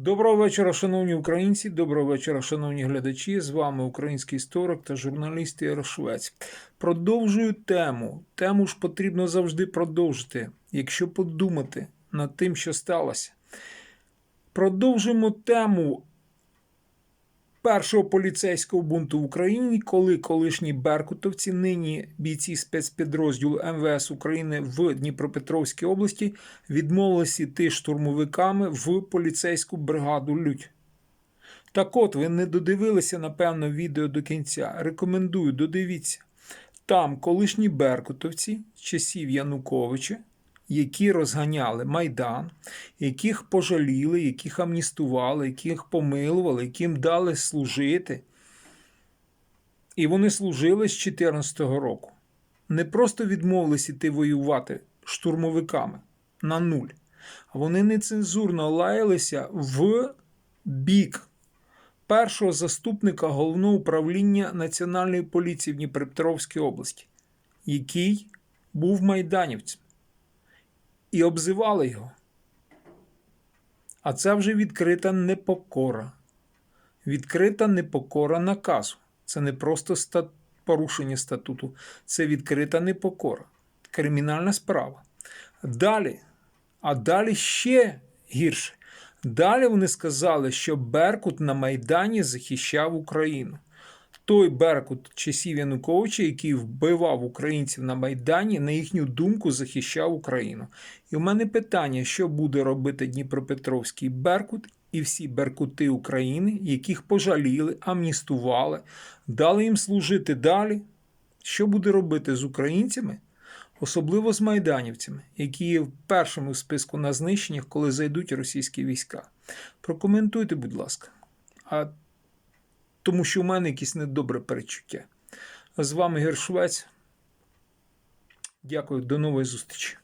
Доброго вечора, шановні українці. Доброго вечора, шановні глядачі. З вами український історик та журналіст Ігор Швець. Продовжую тему. Тему ж потрібно завжди продовжити, якщо подумати над тим, що сталося. Продовжуємо тему першого поліцейського бунту в Україні, коли колишні беркутовці, нині бійці спецпідрозділу МВС України в Дніпропетровській області, відмовилися йти штурмовиками в поліцейську бригаду Людь. Так от, ви не додивилися, напевно, відео до кінця. Рекомендую, додивіться. Там колишні беркутовці часів Януковича, які розганяли Майдан, яких пожаліли, яких амністували, яких помилували, яким дали служити. І вони служили з 2014 року. Не просто відмовились іти воювати штурмовиками на нуль, а вони нецензурно лаялися в бік першого заступника головного управління Національної поліції в Дніпропетровській області, який був майданівцем і обзивали його. А це вже відкрита непокора. Відкрита непокора наказу. Це не просто стат... порушення статуту, це відкрита непокора. Кримінальна справа. Далі, а далі ще гірше. Далі вони сказали, що Беркут на Майдані захищав Україну. Той Беркут часів Януковича, який вбивав українців на Майдані, на їхню думку захищав Україну. І в мене питання, що буде робити Дніпропетровський Беркут і всі беркути України, яких пожаліли, амністували, дали їм служити далі. Що буде робити з українцями, особливо з майданівцями, які є в першому списку на знищеннях, коли зайдуть російські війська? Прокоментуйте, будь ласка. А тому що в мене якесь недобре перечуття. З вами Гершвець. Дякую, до нової зустрічі.